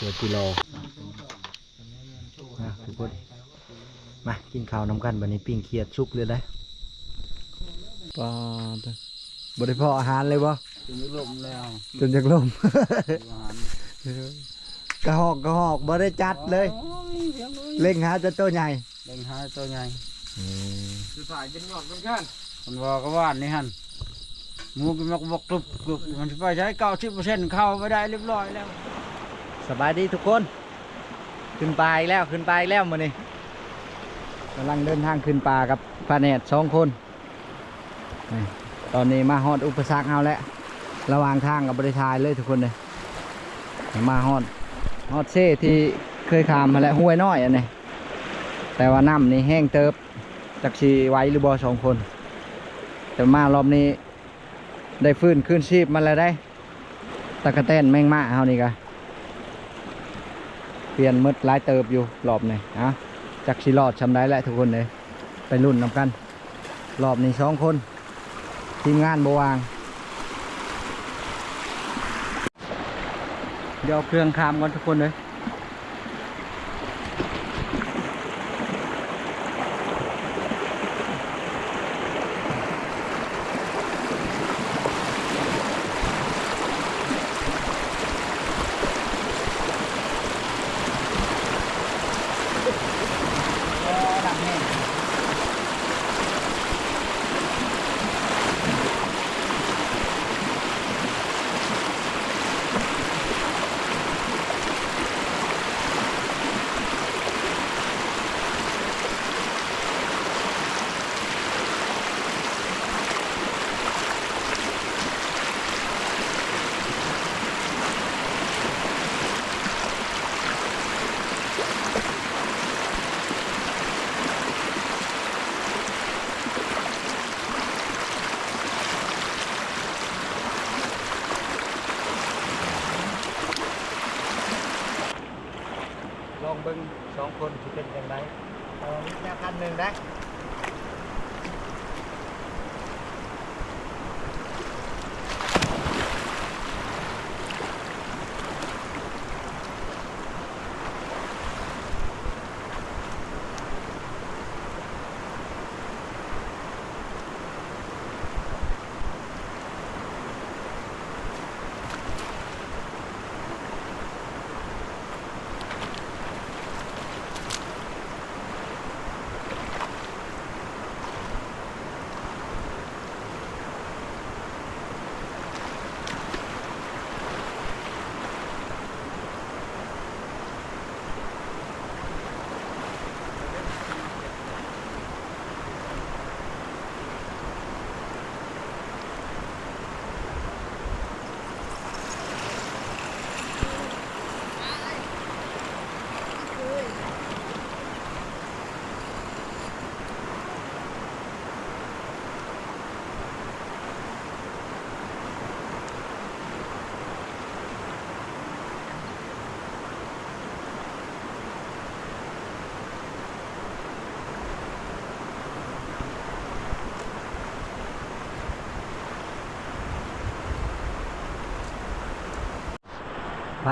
เหลือกิโลนะทุกคนมากินข้าวน้ำกันบันนี้ปิ้งเขียดสุกเลยได้ปลาบริพออาหารเลยบ่ถึงลมแล้วจนจะล่มหวานกระหอกกระหอกบ่ได้จัดเลยโอ้ยเสียงเลยเล่งหาจะตัวใหญ่เล่นหาตัวใหญ่สุดท้ายจะหยอดกันกันมันว่าก็ว่านนี่ฮันหมูกินมักบกกรุบกรุบมันสิไปใช้เก้าสิบเปอร์เซ็นต์เข้าไปได้เรียบร้อยแล้ว สบายดีทุกคน ขึ้นปลาอีกแล้วขึ้นปลาอีกแล้วมือนี้กำลังเดินทางขึ้นปลากับพาแนดสองคนนี่ตอนนี้มาฮอดอุปสรรคเฮาแล้วระหว่างทางกับบริทายเลยทุกคนเลยมาฮอดฮอดเซ่ที่เคยขามมาแล้วห้วยน้อยอันนี้แต่ว่าน้ำนี่แห้งเติบจักชีไว้หรือบอสองคน แต่มารอบนี้ได้ฟื้นขึ้นชีพมาแล้วได้ตะกะแตนแมงมาเฮานี่กะเปลี่ยนมืดไลายเติบอยู่รอบนี้อะจักสิลอดชำได้แหละทุกคนเลยไปรุ่นนำกัน รอบนี้สองคน ทีมงานบวาง เดี๋ยวเอาเครื่องคามก่อนทุกคนเลย บิ่งสองคนที่เป็นยังไรเออมีแนวคันหนึ่งได้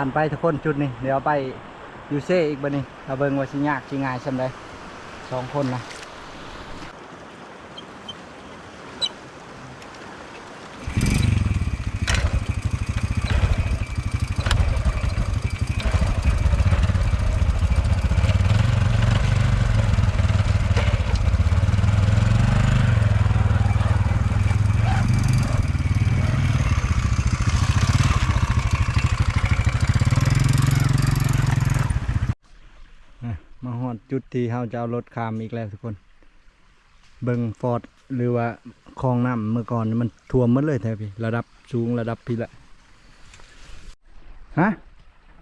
ผ่านไปทุกคนจุดนี้เดี๋ยวไปยูเซ่อีกบันนี้เราเบิ่งว่าสิยากสิง่ายสำไรสองคนนะ อดจุดที่เฮาจะเอารถข้ามอีกแล้วทุกคน เบิ่งฟอร์ดหรือว่าคลองน้ำเมื่อก่อนนี่มันท่วมหมดเลยแท้พี่ระดับสูงระดับพี่ละฮะ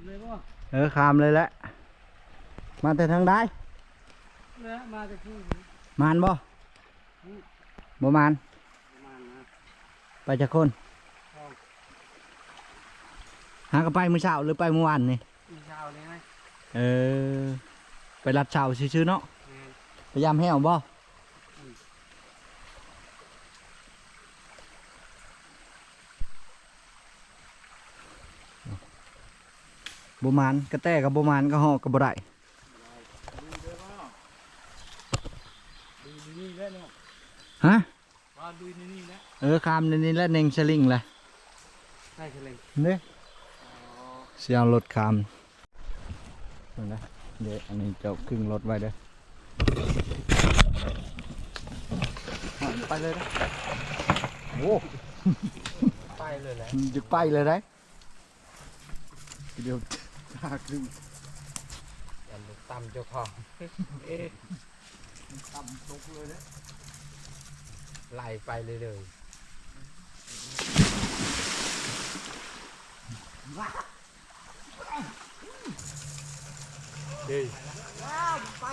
เลยว่าเออข้ามเลยแหละมาแต่ทางใดเนี่ยมาจากที่มานบ่บ่มานประมาณนะไปจากคนหากระไปมื้อเช้าหรือไปเมื่อวานนี่อีเช้าเลยไหมเออ ไปรัดเช้าซื่อๆเนาะพยายามแห้วบ่บ่มานกระแตกับบ่มานก็ฮอกก็บ่ได้ดูนี่แล้วเนาะฮะว่าดูนี่นี่แล้วเออคามนี่นี่แหละเน่งสลิงแหละใช่ใช่เลยเด้เสียรถคามนั่นนะ เดี๋ยวอันนี้เจ้าครึ่งรถไว้เด้ออะไปเลยนะโอ้ไปเลยแหละจะไปเลยได้เดี๋ยวชาครึ่งยันลูกตำเจ้าของเอ๊ะต่ำตกเลยนะไล่ไปเลยเลยเฮ้ย ว้าวไป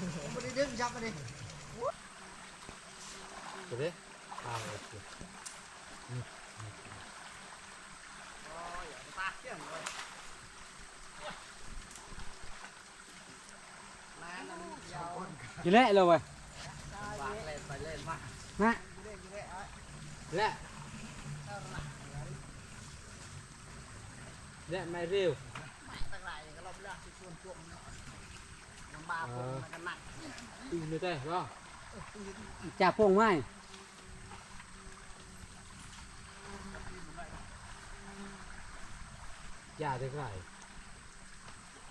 เลยไม่ได้ดึงจับมาดิเดี๋ยวดิทางโอเคกินแล้วเล ยเว้ยไปเล่นมานะและและไม่เร็วตั้งหลายก็รอบแรกที่ชวนช่วงลำบากผมมันก็หนักตีนได้ป่ะจับพวงไม้ยาได้ไง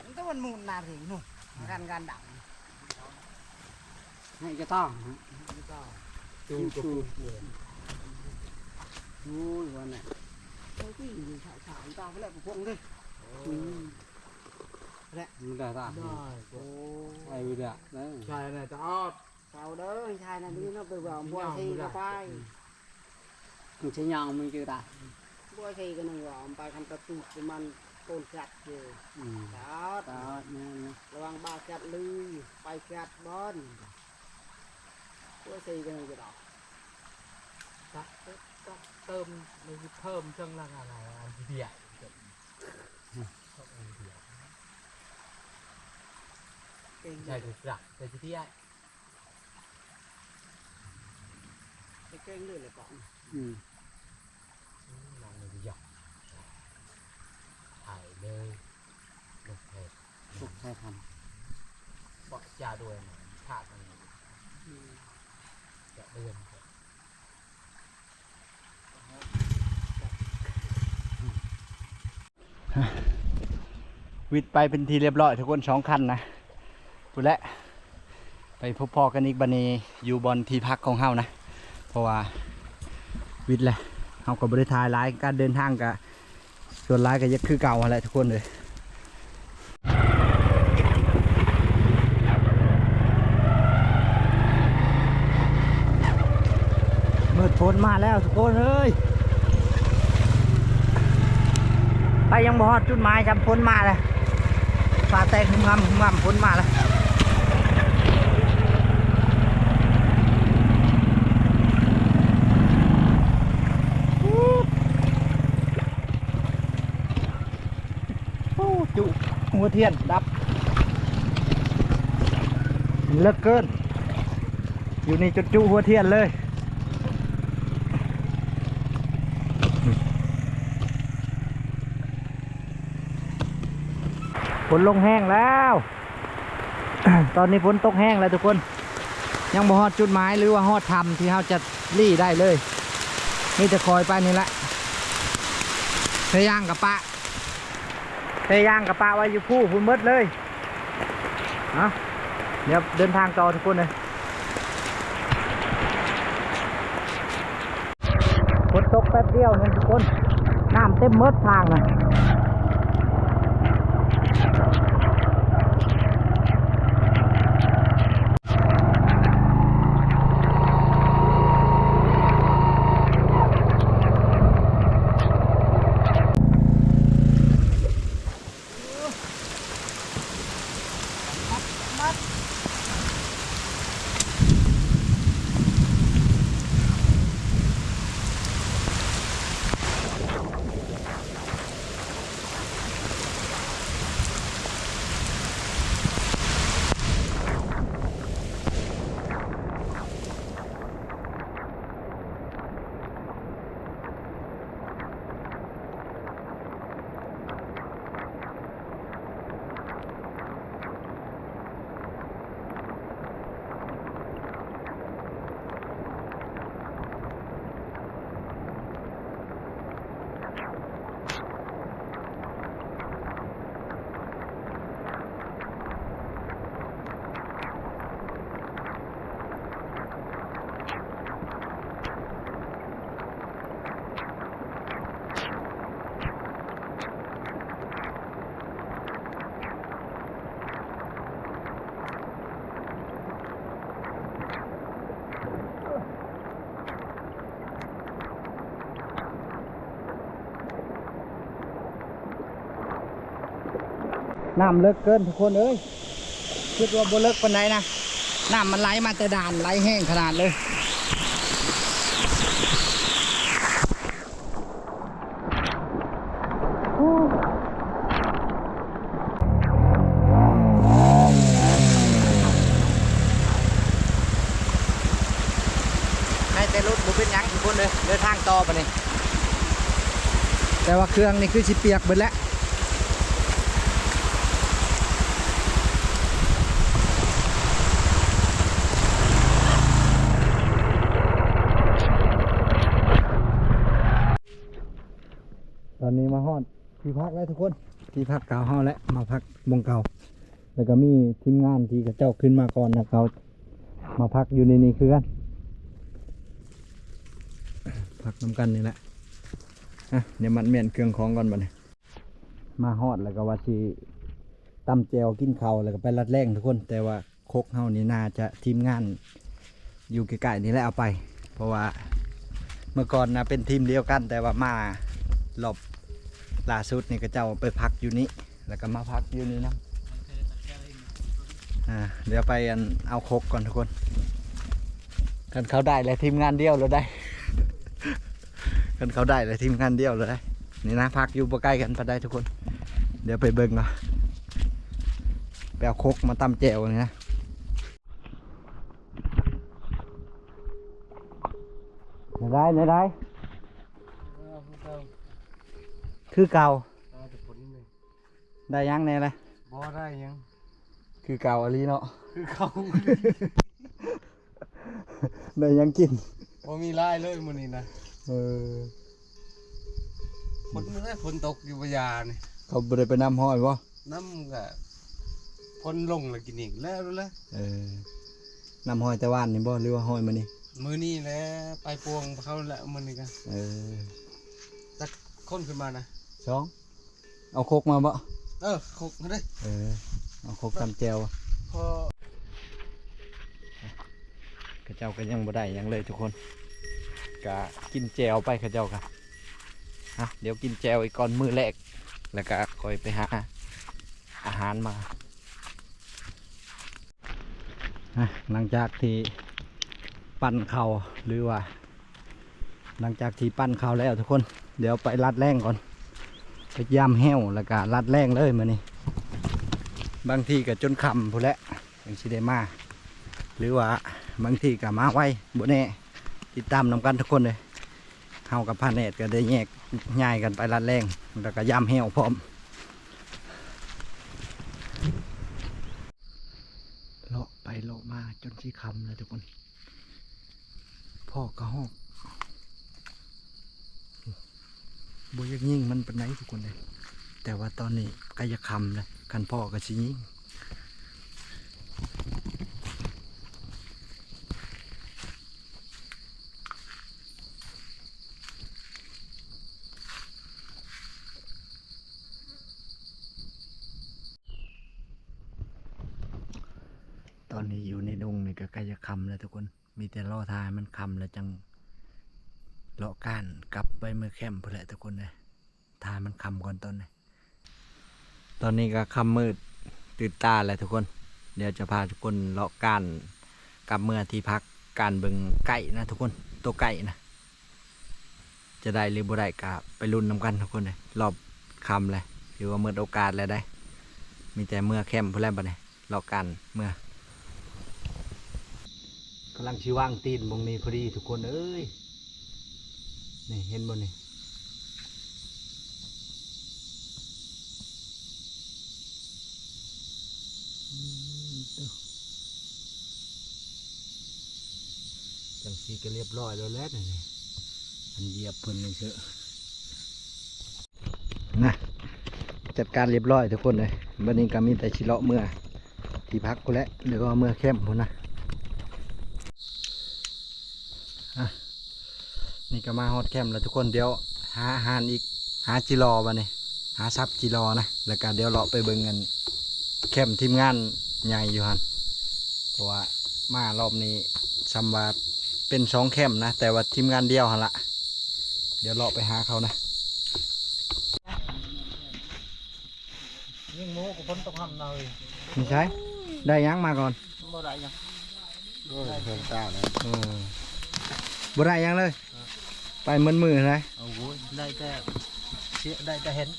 มันต้องมันมูนนาถึงนู่นการการดับให้จะต้องจูนกับปูนโอ้ยวันน่ะเฮ้ยที่อยู่ฉายฉายตาไปแล้วพวกนี้ อืมและมันได้ตาได้โอ้ไอ้วิดะได้ใช่นะจะออดเจ้าเด้อชายนั่นนี่เราไปบอกบัวทีก็ไปมันใช้ยางมันคือตาบัวทีก็นึงว่าไปคันประตูมันต้นจัดอยู่อืมจัดตาเนี่ยนะระวังบาจัดลือไปจัดบอนบัวทีก็นึงจะดอกจะจะเติมมันเพิ่มเครื่องรางอะไรอันเดียวอันเดี ยวเก่งใช่ถูกจักแต่ที่ที่ไอ้เก่งเลยเลยก่อนอืมนางเลยหยอกถ่ายเลยลงเพจพวกใช้ทบอกยาด้วยนะขาดมันจะเดือนวิทย์ไปเป็นทีเรียบร้อยทุกคนสองคันนะ พูดแล้วไปพบพ่อกันอีกบันนี้อยู่บนที่พักของเฮานะ เพราะว่าวิทย์แหละเฮากับบริทายหลายการเดินทางกับส่วนหลายก็ยังคือเก่าอะไรทุกคนเลยเมืดพ้นมาแล้วทุกคนเอ้ยไปยังบ่ฮอดจุดหมายจำพ้นมาเลยฟ้าแตกหึมงำหึมงำพ้นมาแล้วโอ้จุ หัวเทียน ดับเลิกเกิน อยู่ในจุดจุหัวเทียนเลยฝนลงแห้งแล้ว ตอนนี้ฝนตกแห้งแล้วทุกคน ยังบ่ฮอดจุดหมายหรือว่าฮอดทำที่เราจะรี่ได้เลย นี่จะคอยไปนี่แหละพยายางกับปะ พยายางกับปะไว้อยู่ผู้พุ่นมดเลยเนาเดี๋ยวเดินทางต่อทุกคนเลยฝนตกแป๊บเดียวนึงทุกคนน้ำเต็มมดทางเลย น้ำเลิกเกินทุกคนเอ้ยคิดว่าบ่เลิกปานใดนะน้ำมันไหลมาแต่ด่านไหลแห้งขนาดเลยให้แต่รถบ่เป็นหยังทุกคนเลยเดินทางต่อไปนี่แต่ว่าเครื่องนี่คือสิเปียกเบิดแล้ว ตอนนี้มาฮอดที่พักแล้วทุกคน ที่พักเก่าเฮาแล้วมาพักบงเก่า แล้วก็มีทีมงานที่กับเจ้าขึ้นมาก่อนนะเขามาพักอยู่ในนี้คือกันพักน้ำกันนี่แหละอะเดี๋ยวมันเมียนเครื่องของก่อนบัดนี้มาฮอดแล้วก็ว่าสิตำแจวกินข้าวแล้วก็ไปรัดแรงทุกคน แต่ว่าโคกเฮานี่น่าจะทีมงานอยู่ใกล้ๆนี่แหละเอาไป เพราะว่าเมื่อก่อนนะเป็นทีมเดียวกันแต่ว่ามา รอบล่าสุดนี่ก็เจ้าไปพักอยู่นี้แล้วก็มาพักอยู่นี่นะอ่าเดี๋ยวไปอันเอาคกก่อนทุกคนกันเขาได้เลยทีมงานเดียวเราได้กันเขาได้เลยทีมงานเดียวเราได้นี่นะพักอยู่ใกล้กันพอได้ทุกคน เดี๋ยวไปเบิ่งก่อนไปเอาคกมาตำแจวนี่นะไหนได้ไหนได้ คือเก่าเอาแต่ผลนี่ได้ยังแน่เลยบ่ได้ยัง คือเก่าอลีเนาะคือเขาได้ยังกินบ่มีลายเลยมื้อนี้นะเออฝนมันได้ฝนตกอยู่บ่ยานี่เขาบ่ได้ไปนำห้อยวะน้ำก็ฝนลงแล้วกินอีกแล้วรู้แล้วเออนำห้อยแต่ว่านนี่บ่หรือว่าห้อยมานี่มื้อนี้แหละไปปวงเขาแล้วมื้อนี้ก็เออจักคนขึ้นมานะ สองเอาโคกมาบ่เออคกเด้เออเอาโคกตำแจวพอข้าเจ้าก็ยังบ่ได้หยังเลยทุกคนกะกินแจวไปข้าเจ้าค่ะฮะเดี๋ยวกินแจวอีกก่อนมื้อแรกแล้วก็ค่อยไปหาอาหารมาอะหลังจากที่ปั้นเขาวหรือว่า หลังจากที่ปั้นเขาวแล้วทุกคน เดี๋ยวไปรัดแรงก่อน ไปย่ำแห้วแล้วก็รัดแรงเลยมานี่บางทีก็จนคำพูแหละยังสิได้มา หรือว่าบางทีก็มาไว้บ่แน่ติดตามนำกันทุกคนเลยเฮากับพาเนตก็ได้แยกย้ายกันไปรัดแรงแล้วก็ย่ำแห้วพร้อมเลาะไปเลาะมาจนสิคำเลยทุกคนพ่อกระหอก บยังยิ่งมันเป็นไหนทุกคนเลยแต่ว่าตอนนี้ก็จะคำเลยคันพ่อก็สิยิ่งตอนนี้อยู่ในดงนี่ก็กล้จะคำแล้วทุกคน มีแต่ล่อทายมันคำแล้วจัง เลาะก้านกลับไปมือแคมป์พอแหละทุกคนเลยทายมันคำก่อนตอนนี้ตอนนี้ก็คำมืดตื่นตาแล้วทุกคน เดี๋ยวจะพาทุกคนเลาะก้านกลับเมื่อที่พักการเบิงไก่นะทุกคนตัวไก่นะ จะได้หรือบ่ได้ก็ไปลุ้นนำกันทุกคนเลยรอบคำเลยถือว่าเมื่อโอกาสแล้วได้ มีแต่เมื่อแคมป์พอแล้วปะเนี่ยเลาะกันเมื่อกำลังชิว่างตีนมงนี้พอดีทุกคนเอ้ย นี่เห็นบนนี่จังสีก็เรียบร้อยแล้วแหล้วนี่อันเหยียบเพิ่นเลยเชอะนะจัดการเรียบร้อยทุกคนเลยวันนี้ก็มีแต่ชิเลาะเมื่อที่พักกูแล้วเดี๋ยวก็เมื่อเข้มพุ่นนะ นี่ก็มาฮอดแคมป์แล้วทุกคนเดี๋ยวหาอาหารอีกหาจิรอมาเนี่ยหาซับจิรอนะแล้วก็เดี๋ยวเราะไปเบิ่งกันแคมป์ทีมงานใหญ่อยู่ฮันเพราะว่ามารอบนี้ซัมวาเป็นสองแคมป์นะ แต่ว่าทีมงานเดียวหันละเดี๋ยวเราะไปหาเขานะยิงหมูกับคนตกหันเลยไม่ใช่ได้ยังมาก่อนบ่ได้ยังโอ้ยเพิ่นตาเลยเออบ่ได้ยังเลย ไปมันมือเลยเอาโว้ยได้แต่เสียได้แต่เห็น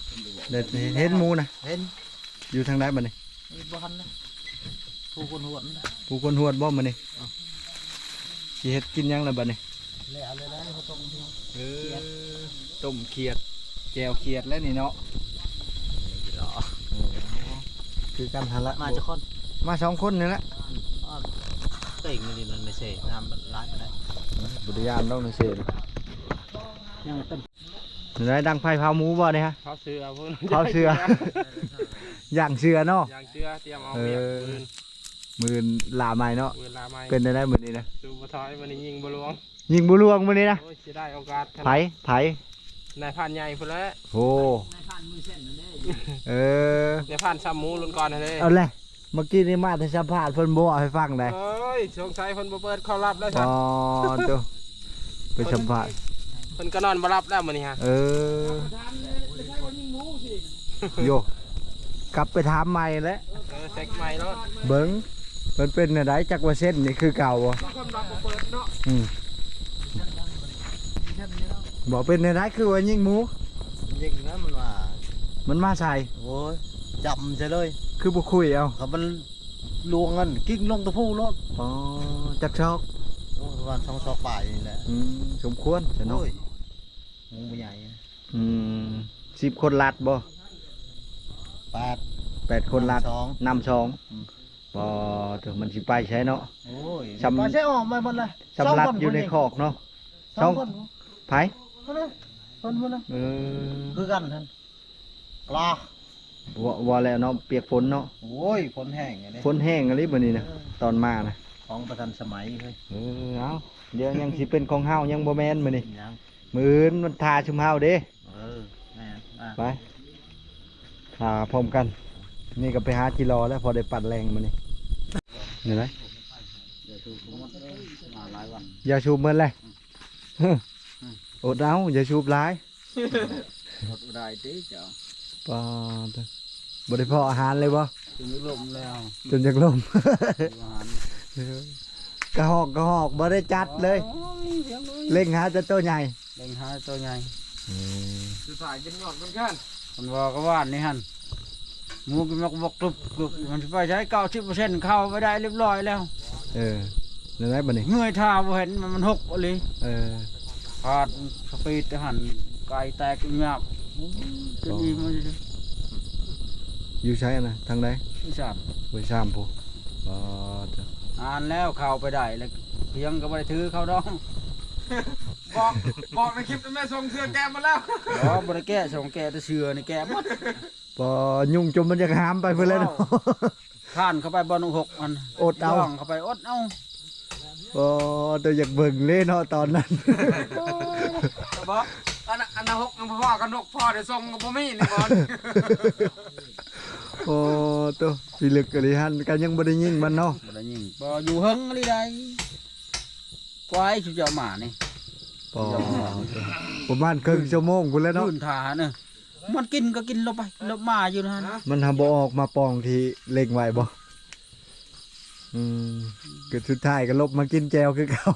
เด็ดเห็นหมูนะเห็นอยู่ทางไหนบัดนี้อีบ่หันนะผู้คนหวนนะผู้คนหวดบ่มานี่สิเฮ็ดกินยังล่ะบัดนี้เละเลยนะเขาต้องเออต้มเขียดแจวเขียดแล้วนี่เนาะคือกันทันละมาจะคนมาสองคนนี่แหละเต่งนี่มันไม่ใช่น้ำมันร้ายไปได้บุตรยานต้องเสียยังเต็ม ได้ดังไฟเผาหมูบ่เนี่ยฮะเขาเสือพุ่นเผาเสือย่างเสือเนาะอย่างเสือเตรียมเอาเอเมียอปืนมือลาไม้เนาะเวลาไม่เป็นได้ได้มือนี้นะดูบ่ถอยมันยิงบ่หลวง ยิงบุรวงมือนี้นะโอ้ยสิได้โอกาสไผไผนายผ่านใหญ่พุ่นแล้วโอ้ในผ่านมือเส้นนั่นเองเออนายผ่านซ้ำหมูรุ่นก่อนนั่นเด้เอาเลยเมื่อกี้นี่มาแต่สัมภาษณ์เพิ่นบ่ให้ฟังได้เอ้ยสงสัยเพิ่นบ่เปิดเข้ารับแล้วซั่อ๋นอตัวไปสัมภาษณ์เพิ่นก็นอนบ่รับแล้วมื้อนี้ฮะเออ โยกลับไปถามใหม่แล้วเออเซ็กใหม่แล้วเบิ้งมันเป็นอะไรจักว่าเส้นนี่คือเก่าบ่บางคนรับบ่เปิดเนาะอืมบอกเป็นอะไรคือว่ายิงหมู ยิงนะมันว่ามันมาใส่โอ้ยจำใช่เลยคือบ่คุยเอาเขามันลวงกันกิ้งลงตะพูรถอ๋อจักชอกโอ้ประมาณสองศอกป่ายนี่แหละอืมสมควรจะเนาะโอ้ย หมูใหญ่อืมสิบคนลัดบ่แปดแปดคนลัดสองนำสองอืมบ่ถึงมันสิไปใช้เนาะโอ้ยสำปลาใช่ออกมาหมดเลยสำลัดอยู่ในคอกเนาะสองคนไผคนนะคนคนนะเออคือกันท่านปลาว่าว่าแล้วเนาะเปียกฝนเนาะโอ้ยฝนแห้งไงเนี่ยฝนแห้งอะไรบัดนี้นะตอนมานะของประทันสมัยเฮ้ยเออเอาเดี๋ยวยังสิเป็นของเฮายังบ่แม่นมื้อนี้ยัง มื้ออื่นมันทาชุมเฮาเด้เออแม่นอะไปทาพร้อมกัน นี่ก็ไปหากิโลแล้วพอได้ปัดแรงมื้อนี้เห็นไหมเดี๋ยวดูผมมาหลายวันอย่าชูบเหมือนเลยอดเอาอย่าชูบหลายหมดได้ตีเจ้าปาดบ่ได้พออาหารเลยบ่ถึงลมแล้วจนจักล่มอาหารกระหอกกระหอกบ่ได้จัดเลยโอ้ยเสียงเลยเล่งหาแต่ตัวใหญ่ เล่งหาตัวใหญ่สุดท้ายกินยอดเหมือนกันมันว่าก็ว่านนี่ฮันหมูกินมักบกกรุบกรุบมันสิไปใช้เก้าสิบเปอร์เซ็นต์เข้าไปได้เรียบร้อยแล้วเออนั่นแหละบัดนี้เงยท่าบ่เห็นมันมันหกอะไรเออขาดสปีดหันไก่แตกเงียบจนอีมันจะอยู่ใช้นะทางใดอีสานไว้ชามพูปาดอ่านแล้วเข้าไปได้แล้วเพียงก็บ่ได้ถือเข้าดอง บอกบอกในคลิปแม่ส่งเสื้อแกมมาแล้วอ๋อบริแก้สองแก้แต่เสือนี่แก้หมดปอยุ่งจมมันจะหามไปเพื่อเลยเนาะข้านเข้าไปบอลหกอันอดเอาย่งเข้าไปอดเอาปอตัวอยากเบิ่งเล่เนาะตอนนั้นบอกอันนั้นอันนั้นหกอันพ่อกันหกพ่อเดี๋ยวส่งกับพ่อมี่นี่บอลโอ้ตัวพิลึกกะลิหันกันยังบ่ได้ยิงมันเนาะบ่ได้ยิงบ่อยู่เฮิงอะไรใดควายชุเจ้าหมานี่ ปอประมาณครึ่งชั่วโมงพุ่นแล้วเนาะขึ้นทาเนอะมันกินก็กินลงไปลงมาอยู่นะฮะมันทำบ่ออกมาปองที่เล็งไว้บ่อืมก็สุดท้ายก็ลบมากินแจวคือเก่า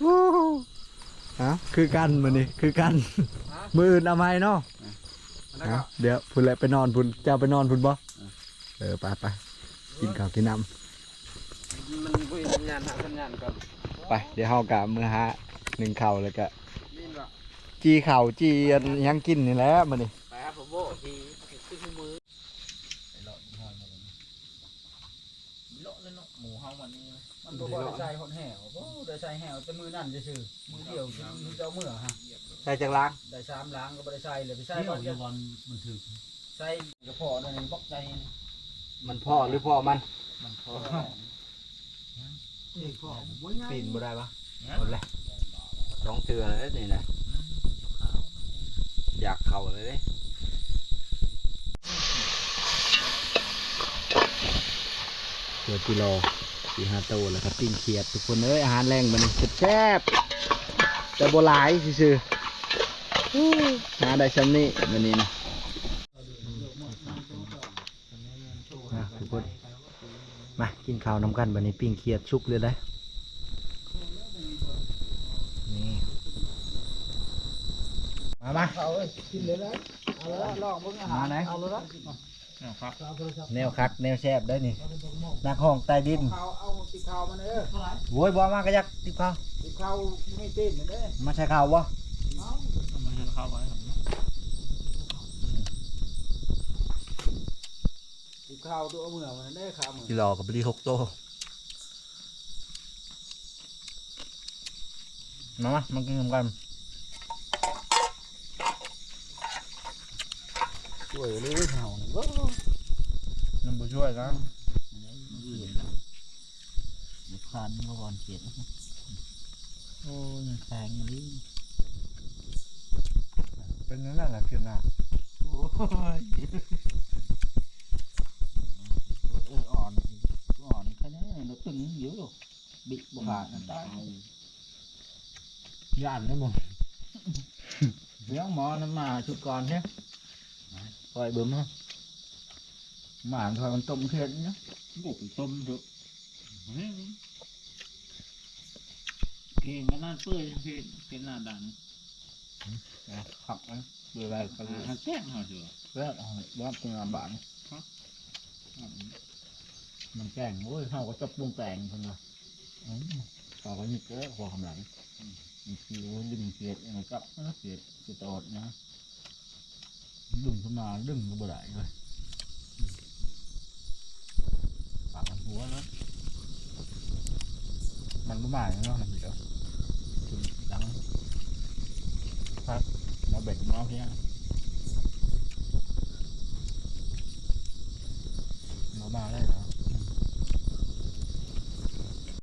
โอ้โหฮะคือกันมื้อนี้คือกัน มื้ออื่นเอาไหมเนาะแล้วก็เอาเดี๋ยวพุ่นแหละไปนอนพุ่นเจ้าไปนอนพุ่นบ่เออไปไปกินข้าวกินน้มันคุยสัญญาณหาสัญญาณก่อนำ ไป เดี๋ยวเฮากะมื้อหาหนึ่งข้าวแล้วก็นี่ว่าจีข้าวจีอันหยังกินนี่แหละมื้อนี้ไปครับผมโบทีขึ้นมือหมูเฮามันนี่มันบ่ได้ใส่หดแหวบ่ได้ใส่แหวแต่มือนั่นซื่อๆมือเดียวมือเจ้ามือฮะใส่จังล้างได้สามล้างก็บ่ได้ใส่เลยไปใส่ก่อนจะวันมันถึกใส่กระเพาะนั่นนี่บอกใจมันพ่อหรือพ่อมันมันพอ นี่หญ่ปีนบได้ปะหมดเลยสองเตือเลยนี่นะอยากเข่าเลยเกือบกิโลสี่ห้าโตแล้วครับปิ้งเขียดทุกคนเอ้ยอาหารแรงมันแซ่บแต่โบราณซื่อหาได้ชั้นนี้วันนี้นะทุกคน ข้าวน้ำกันบันนี้ปิ้งเขียดชุกเลยได้นี่มามาเอาเลยกินเลยแล้วเอาแล้วลองมึงอาหารมาไหนเอาเลยนะแนวคักแนวแซบได้นี่นักห้องใต้ดินข้าวเอาติดข้าวมาเด้อโว้ยบอมากระยักติบข้าวติดข้าวไม่เต้นเด้อมาใช้ข้าววะติดข้าว ตัวเอามือมาเด้อข้าวมือที่รอกับบรีหกโตมามามากินกันช่วยเลยเห่านี่ว้าน้ำบุช่วยนะคันเมื่อวันเจ็ดโอ้ยแข็งเลยเป็นนั่นแหละกินนะโอ้ยเอออ่อนอ่อนแค่นี้เราตึง เยอะหรอกบิ๊กบุหานั่นได้ย่านได้มั้งเลี้ยงหมอนั่นมาชุดก่อนใช่ปล่อยบึ้มฮะห มันแกล้งโอ้ยเท่าก็จบปรุงแต่งคนละต่อไปมีเกลือหัวคำหลังคือดึงเกียดมันกับเกียดเกียดอดนะดึงขึ้นมาดึงก็บ่ได้เลยปากมันหัวนะมันบ่มาเนาะมันเดี๋ยวหลังพักมาเบ็ดมองเนี่ยมาบ้าได้เหร